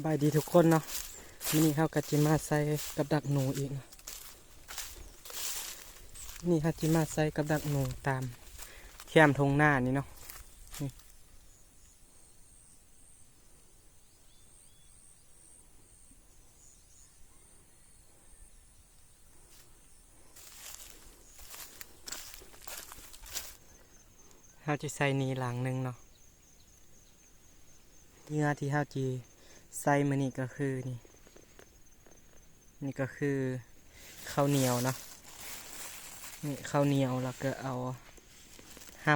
สบายดีทุกคนเนาะวันนี้เขากัจิมาใส่กับดักหนูอีก นี่ฮัจิมาใส่กับดักหนูตามแคมทงหน้านี่เนาะเขาจะใส่นีหลังหนึ่งเนาะเหยื่อที่เฮาจี ใส่มานี่ก็คือนี่ นี่ก็คือข้าวเหนียวเนาะนี่ข้าวเหนียวแล้วก็เอาห้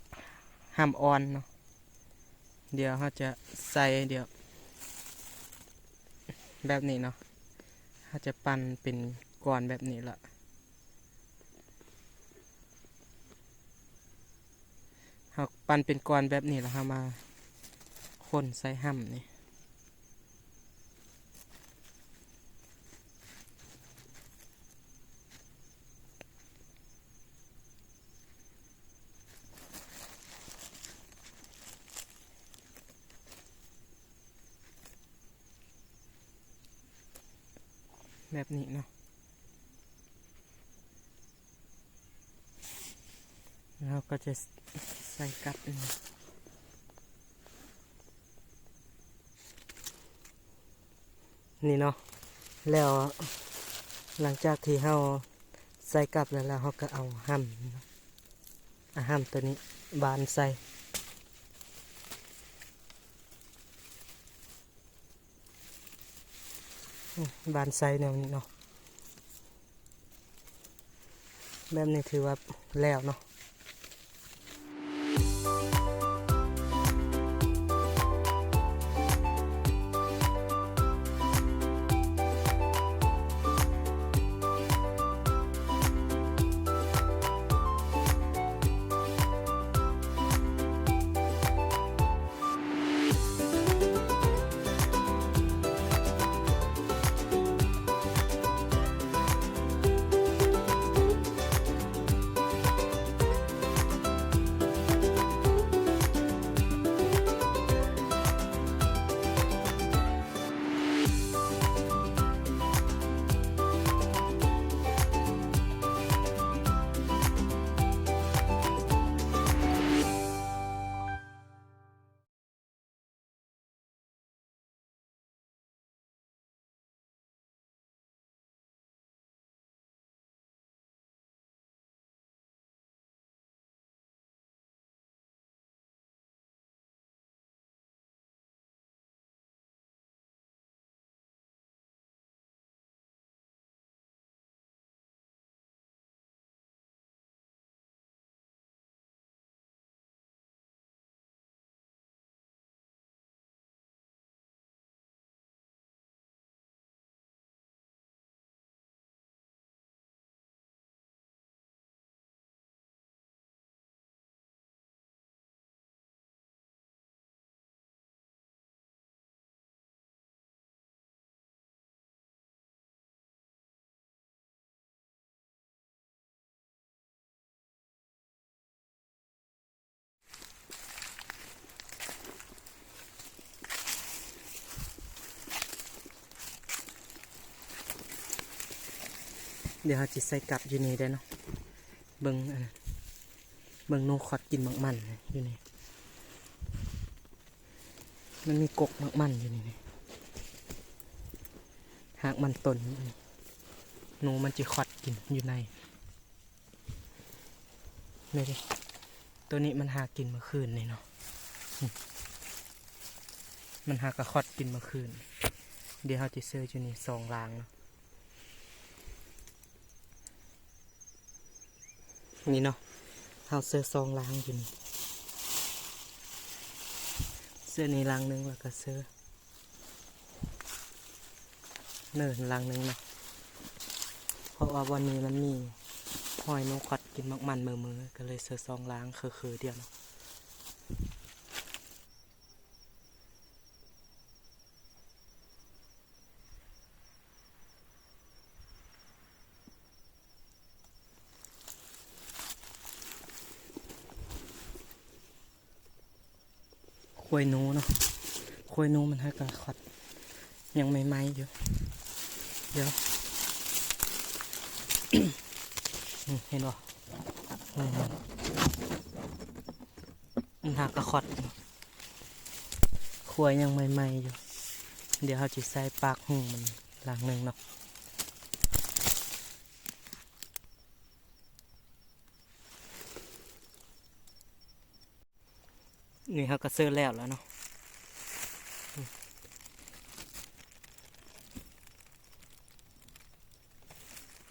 ำห้ำอ่อนเนาะเดี๋ยวเขาจะใส่เดี๋ยว แบบนี้เนาะเขาจะปั้นเป็นก้อนแบบนี้ละเขาปั้นเป็นก้อนแบบนี้แล้วเขามา คนใส่ห้ำนี่แบบนี้เนาะแล้วก็จะใส่กลับนี่ นี่เนาะแล้วหลังจากที่เราใส่กลับแล้วเราก็เอาห้ำเนาะเอาห้ำตัวนี้บานใส่บานใส่แนวนี้เนาะแบบนี้ถือว่าแล้วเนาะ เดี๋ยวเราจะใส่กลับอยู่นี่ได้เนาะเบิ่งอันเบิ่งโนคอดกินมักมันอยู่นี่มันมีกกมักมันอยู่นี่นี่หากมันตนอยู่นี่หนูมันจะคอดกินอยู่ในนี่ดิตัวนี้มันหากินเมื่อคืนนี่เนาะมันหากระคอดกินเมื่อคืน เดี๋ยวเราจะเซื้ออยู่นี่สองรางเนาะ นี่เนาะเอาเสื้อซองล้างอยู่นี่เสื้อนี้ล้างหนึงแล้วก็เสื้อเนินล้างหนึงนะเพราะว่าวันนี้มันมีหอยนกขัดกินมักมันมือมือๆก็เลยเสื้อซองล้างคือๆเดียวเนาะ ควยนูเนาะคคุยนูมันให้กระขอดยังไม่ไหมอยู่เดี๋ยวเห็นบ่มันมันหากระขอดคุยยังไม่ไหมอยู่ เดี๋ยวเขาจะใส่ปากหูมันหลังหนึ่งเนาะ นี่เขาก็เสื้อแล้วแล้วเนาะ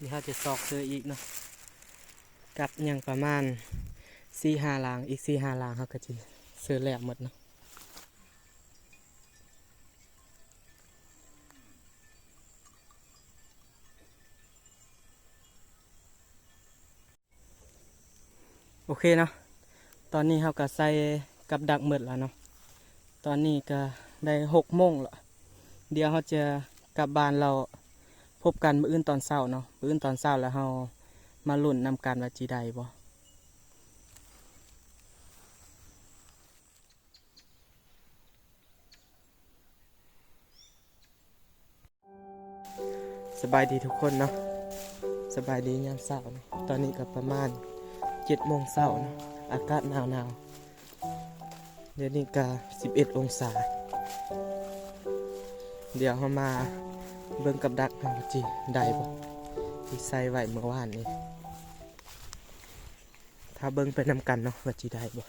นี่เขาจะซอกเสื้ออีกเนาะกับยังประมาณสี่ห้าลางอีกสี่ห้าลางเขาก็จะเสื้อแล้วหมดเนาะโอเคเนาะ ตอนนี้เขาก็ใส่ กับดักหมดแล้วเนาะ ตอนนี้ก็ได้หกโมงละเดี๋ยวเขาจะกลับบ้านเราพบกันมื้ออื่นตอนเช้าเนาะ มื้ออื่นตอนเช้าแล้วเรามาลุ้นนำกันว่าจีได้บ่สบายดีทุกคนเนาะสบายดียามเช้าตอนนี้ก็ประมาณเจ็ดโมงเช้าเนาะอากาศหนาวหนาวๆ เดี๋ยนี้ก็11 องศา เดี๋ยวเขามาเบิ่งกับดักกันว่าจีได้บ่ที่ใส่ไว้เมื่อวานนี้ ถ้าเบิ่งไปนำกันเนาะว่าจีได้บ่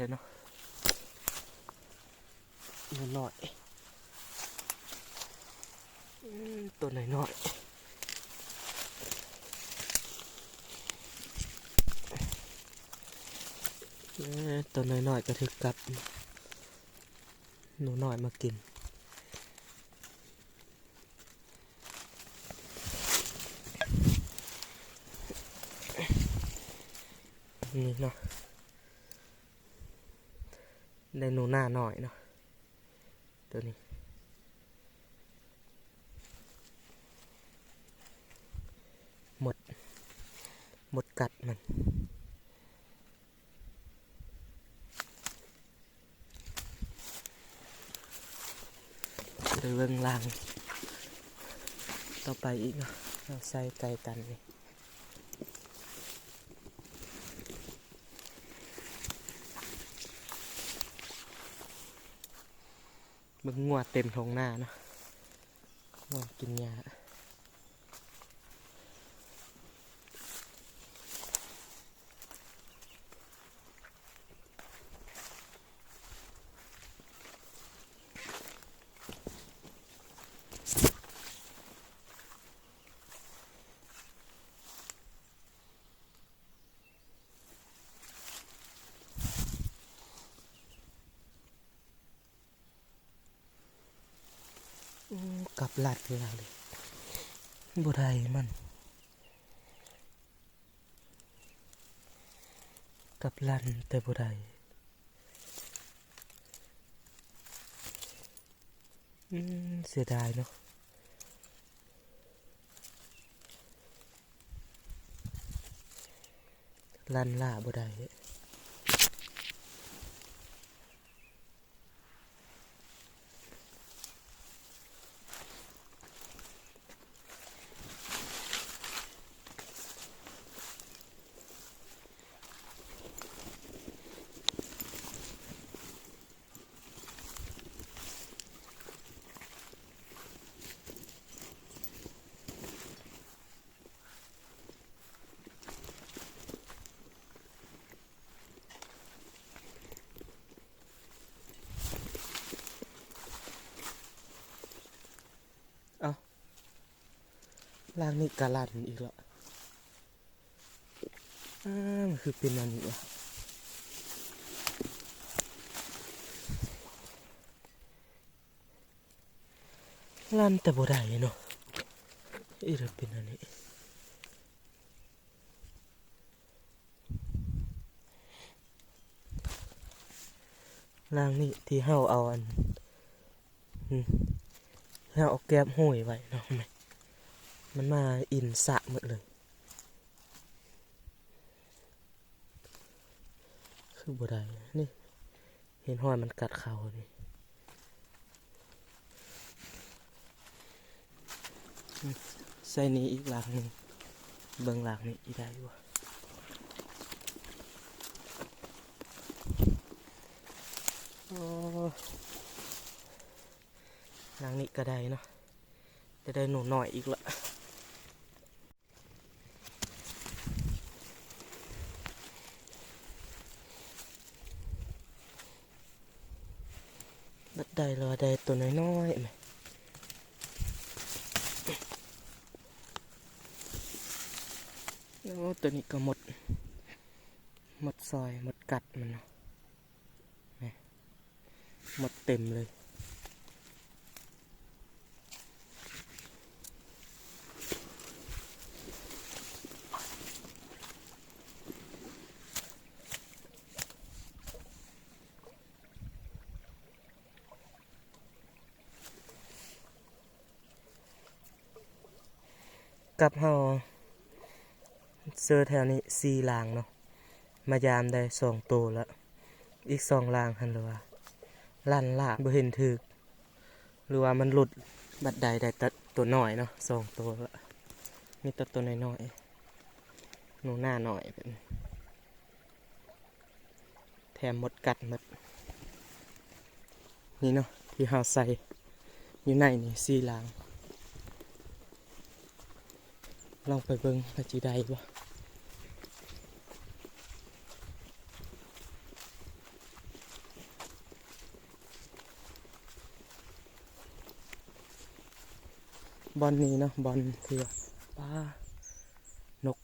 เลยเนาะนิดหน่อยตัวหน่อยหน่อยตัวหน่อยหน่อยก็ถึกกับ หนูหน่อยมากินนี่เนาะ ได้หนูหน้าหน่อยเนาะตัวนี้หมด หมดกัดมันเดินเรื่องลาง ต่อไปอีกเนาะเราใส่ไก่กันนี่ มึงงัวเต็มท้องหน้าเนาะงัวกินยาอู้ กลับลัดเวลาเลยบ่ได้มัน กลับลันแต่บ่ได้อืมเสียดายเนาะลันล่าบ่ได้ ล่างนี่กาลันอีกแล้วอ่ามันคือเป็นอันนี้วะลันแต่บ่ได้เนาะอีรเป็นอันนี้ล่างนี่ที่เฮาเอาอันเฮาเอาแก้บห้อยไว้เนาะแม มันมาอินสะหมดเลย คือบ่ได้นี่ เห็นห้อยมันกัดเขานี่ใส่นี้อีกหลังหนึ่งเบิ่งหลังนี้อีได้อยู่วะโอ้หลังนี้ก็ได้เนาะจะได้หนูหน่อยอีกละบัดได้เลยได้ตัวน้อยๆไหม โอ้ตัวนี้ก็หมด หมดซอยหมดกัดมันเนาะหมดเต็มเลยกับเฮา เจอแถวนี้สี่ลางเนาะมายามได้สองตัวแล้วอีกสองลางหันเลยว่าลั่นลาบ่เห็นถึกหรือว่ามันหลุดบัดใดได้แต่ตัวหน้อยเนาะสองตัวละมีแต่ตัวน้อยๆหนูหน้าหน่อยแบบนี้แถมหมดกัดหมดนี่เนาะที่เฮาใส่อยู่ในนี่สี่ลางลองไปเบิ่งว่าจีได้บ่ บอลนี้เนาะบอลเถื่อป้านก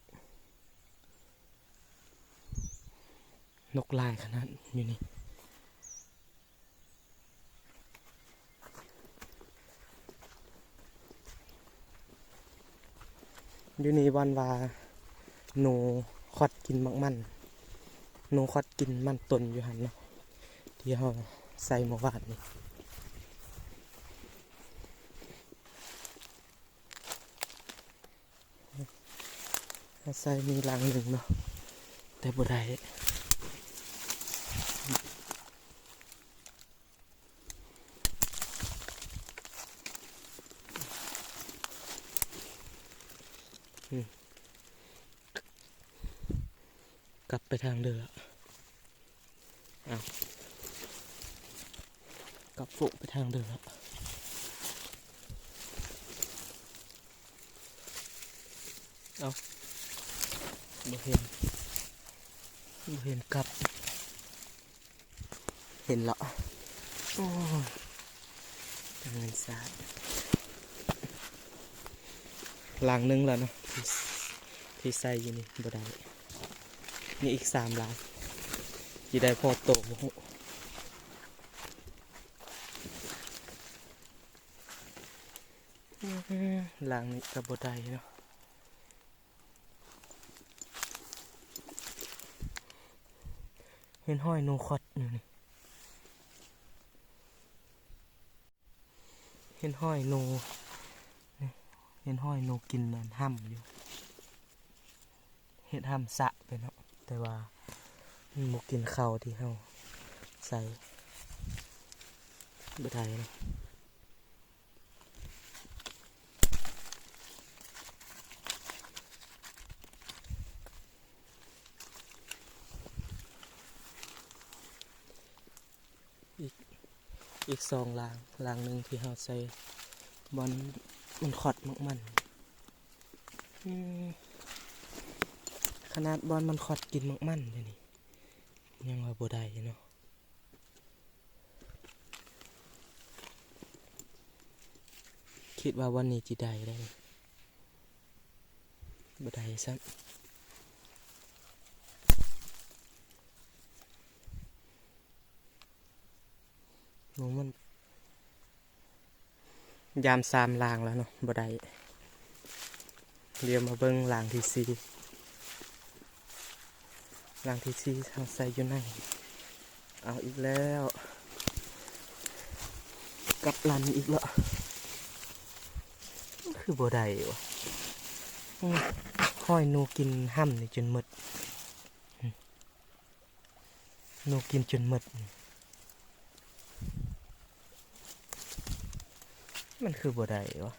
นกลายขนาดอยู่นี่อยู่นี่วันว่าหนูคอดกินมักมันหนูคอดกินมันตนอยู่หันเนาะที่เราใส่หมอวานนี่ เราใส่มีหลังหนึ่งเนาะแต่บ่ได้กลับไปทางเรือเอากลับฟุกไปทางเรือเอาบ่เห็นบ่เห็นกลับ เห็นละโอ้ยทางเงินสาด หลังนึงแล้วเนาะที่ที่ใส่อยู่นี่บ่ได้นี่อีกสามล้านยี่ได้พอโตบ่ฮู้หลังนี้กับบได้เนาะเห็นห้อยโนคอดอยู่นี่เห็นห้อยโนนี่ เห็นห้อยโนกินนั่นห้ำอยู่เห็ดห้ำสะไปเนาะแต่ว่ามันหมกินข้าวที่เฮาใส่บ่ได้เนาะอีกอีกสองลางลางหนึ่งที่เฮาใส่บอล มันขอดมากมันขนาดบอลมันขอดกินมักมันเลยนี่ยังว่าบ่ได้เนาะคิดว่าวันนี้จีได้ได้บ่ได้ซ้ำหนูมัน ยามสามลางแล้วเนาะบ่ได้เดี๋ยวมาเบิ่งลางที่สี่หลังที่ซีทางใส่อยู่ในเอาอีกแล้วกลับลันอีกแล้ว คือบ่ได้วะอื้อห้อยนูกินห้ำนี่จนหมดอื้อหนูกินจนหมด มันคือบ่ได้วะ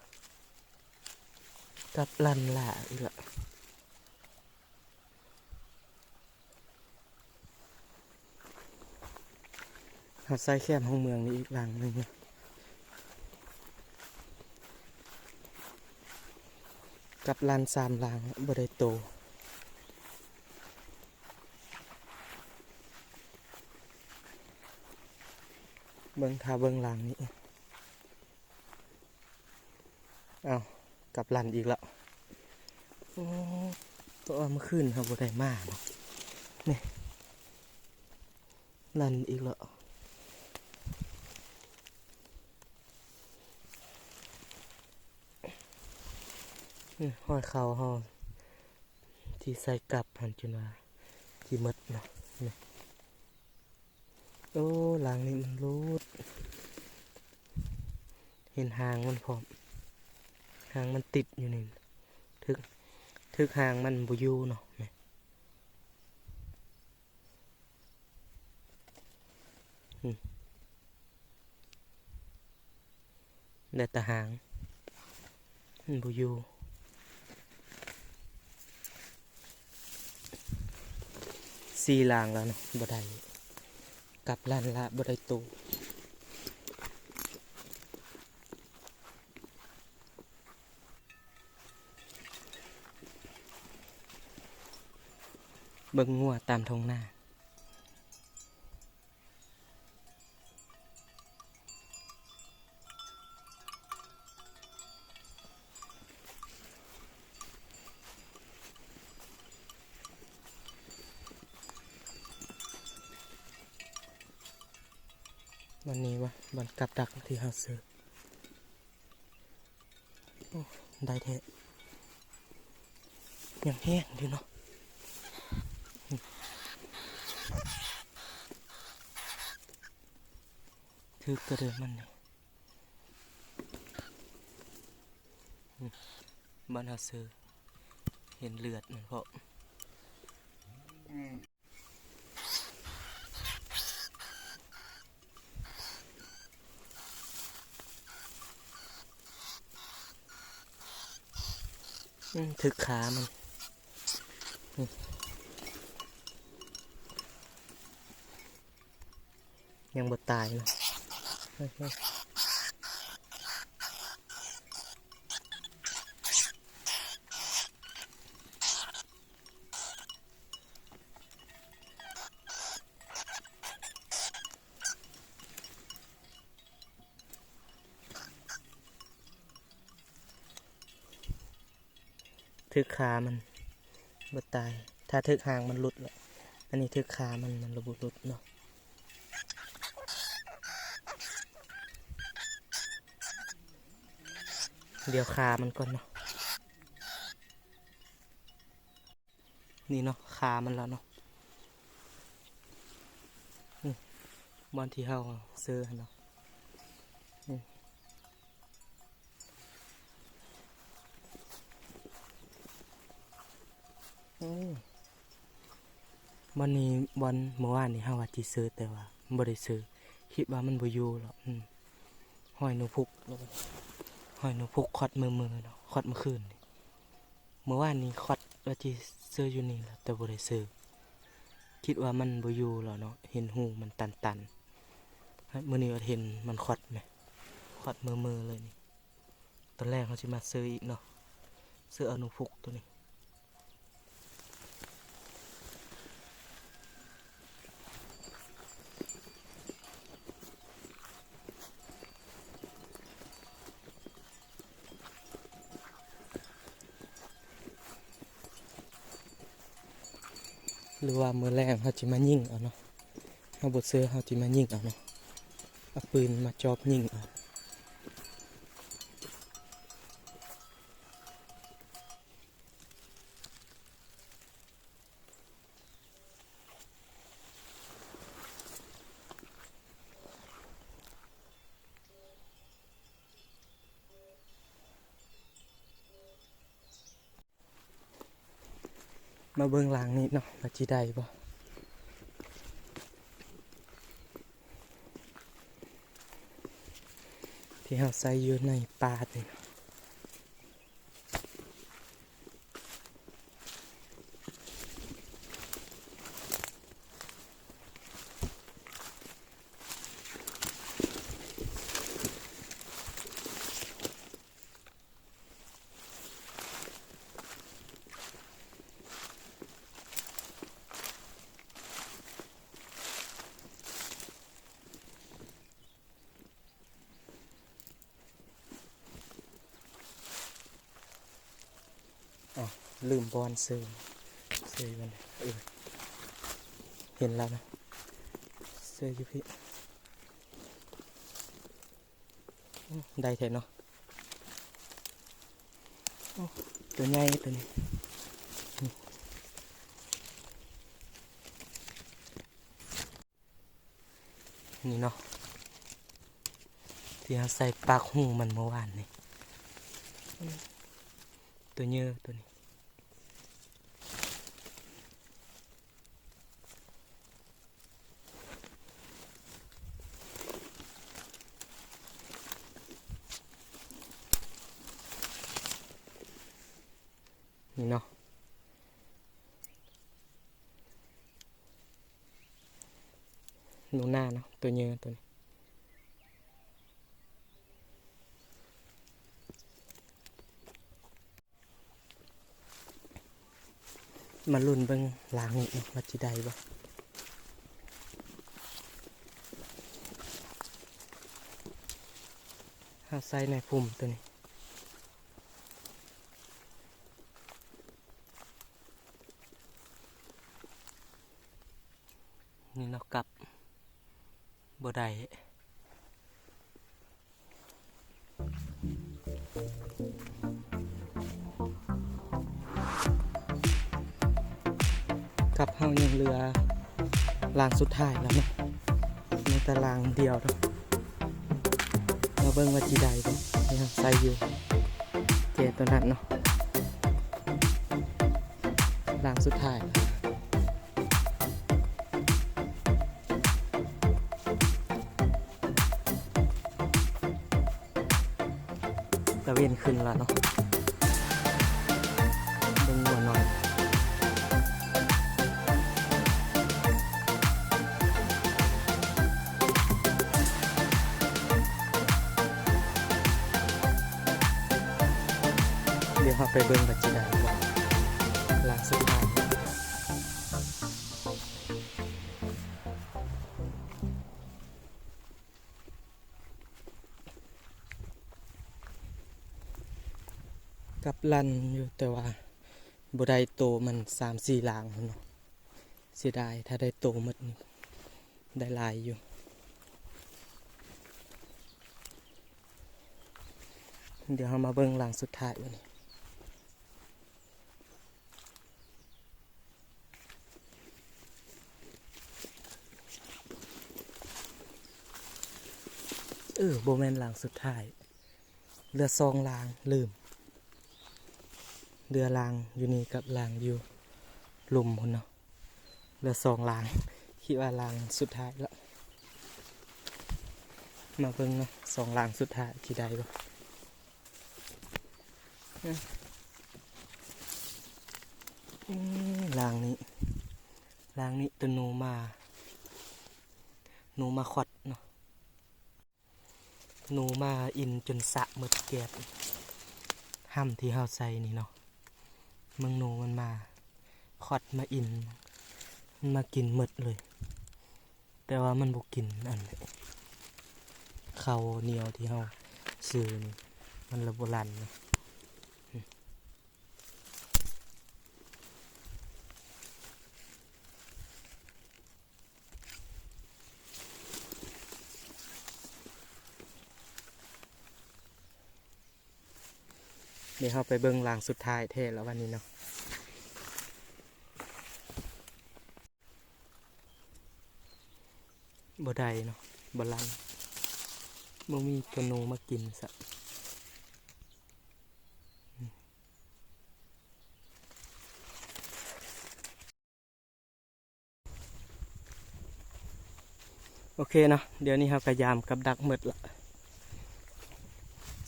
กับลันล่ะอีกและหาดทรายแคบห้องเมืองนี่อีกหลังหนึ่งกับลันสามหลังบ่ได้โตเบิ่งทาเบิ่งหลังนี้ เอากลับลันอีกแล้วตัวเอามาขึ้นครับบ่ได้มากเนาะนี่ลันอีกแล้วนี่ห้อยเขาห้องที่ใส่กลับหันจนว่าที่มดเนาะนี่โอ้หลังนี้มันรูด เห็นหางมันพร้อมางมันติดอยู่นี่ทึกทึกหางมันบุยูเนาะแม่อืมได้แต่หางบุยูสีลางแล้วเนาะบ่ได้กลับลันละบ่ได้ตู เบิ่งงัวตามทงหน้า วันนี้วะวันกลับดักที่เฮาซื้อโอ้ได้แท้ยังแห้งอยู่เนาะ คือกระเดิมมันนี่บ้านเฮาซื้อเห็นเลือดมันเพราะถึกขามันยังบ่ตายเนาะเฮ้ยึกขามันบ่ตาย ถ้าทึกหางมันหลุดละอันนี้ทึกขามันมันระบุหลุดเนาะ เดี๋ยวขามันก่อนเนาะนี่เนาะขามันแล้วเนาะบอนที่เฮาซื้อเนาะวันนี้วันเมื่อวานนี้เฮาว่าสิซื้อแต่ว่าบ่ได้ซื้อคิดว่ามันบ่อยู่หรอกอืมห้อยหนูพุกแล้วก็ หอยหนูพกคอดมือมือเนาะคอดเมื่อคืนนี่เมื่อวานนี้คอดว่าจีซื้ออยู่นี่แหละแต่บ่ได้ซื้อคิดว่ามันบ่อยู่แล้วเนาะเห็นหูมันตันตันมื่อนี้ก็เห็นมันคอดไหมคอดมือมือเลยนี่ตอนแรกเขาจะมาซื้ออีกเนาะซื้ออนุพุกตัวนี้ หรือว่ามือแรกเขาจะมายิงเอาเนาะเขาบทเสื้อเขาจะมายิงเอาเนาะเอาปืนมาจอบยิงเอาเบิ่งหลังนี้เนาะว่า จิได้บ่ที่เราใส่อยู่ในป่าเนี่ยะ ลืมบอลซื้อซื้อมันเออเห็นแล้วนะซื้ออยู่พี่ได้แท้เนาะตัวใหญ่ตัวนี้นี่เนาะที่เราใส่ปากหูมันเมื่อวานนี่ตัวเยอะตัวนี้ นี่เนาะหนูหน้าเนาะ ตัวเยอะตัวนี้มาลุ่นเบิ่งลางนี่เนาะว่าจิได้บ่หาใส่ในพุ่มตัวนี้นี่เนากลับ บ่ได้กลับเฮายังเหลือลางสุดท้ายแล้วเนาะในตารางเดียวเนาะมาเบิ่งว่าจีได้บ่นี่ใส่อยู่เจตัวนั้นเนาะลางสุดท้าย เวนขึ้นแล้วเนาะเป็นหัวหน่อยเดี๋ยวเราไปเบิ่งบัจจิ ลันอยู่แต่ว่าบ่ได้โตมันสามสี่ลางเนาะเสียดายถ้าได้โตหมดนี่ได้ลายอยู่เดี๋ยวเรามาเบิ่งหลังสุดท้ายวันนี้เออโบแมนหลังสุดท้าย เรือซองลางลืม เรือลางอยู่นี่กับลางอยู่ลุมคนเนาะเรือซองลางคิดว่าลางสุดท้ายแล้วมาเบิ่งเนาะสองลางสุดท้ายที่ใดบ่ลางนี้ลางนี้ตัวหนูมาหนูมาขอดเนาะหนูมาอินจนสะหมดแกบห้ำที่เฮาใส่นี่เนาะ เมืองโนูมันมาขอดมาอิน มันมากินหมดเลย แต่ว่ามันบุกินอันนี้ข้าเหนียวที่เขาซื้อนี่มันระบรันนะ นี่ยวเราไปเบิ้งลางสุดท้ายเทศแล้ววันนี้เนาะบ่ได้เนาะบ่ลังบ่มีตัวนูมากินสะโอเคเนาะเดี๋ยวนี้เรากระยามกับดักหมดละ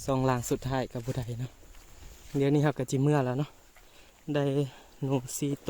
ซองลางสุดท้ายกับผู้ใดเนาะ เดี๋ยวนี้ครับก็จิเมื่อแล้วเนาะได้หนูซีโต